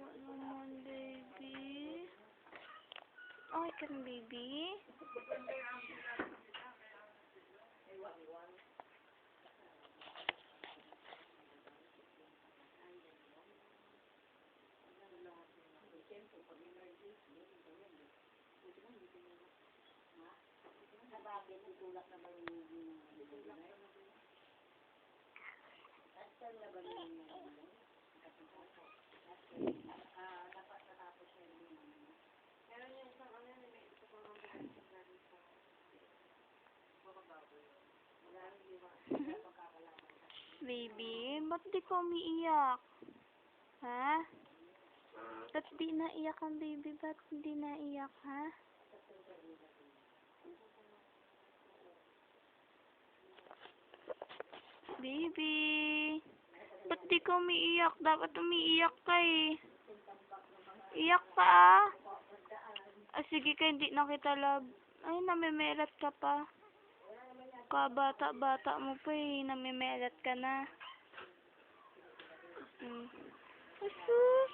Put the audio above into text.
what Tawa naman, baby. Okay ka na, baby? Sa bagay, nagtulak naman yung Baby, ba't di ka umiiyak? Ha? Ba't di naiyak ang baby? Ba't hindi naiyak, ha? Baby, ba't di ka umiiyak? Dapat umiiyak ka eh. Iyak ka ah. Ah, sige ka, hindi na kita love. Ay, namimelat ka pa. Kabata-bata mo pa eh, namimelat ka na. Hmm. Asus.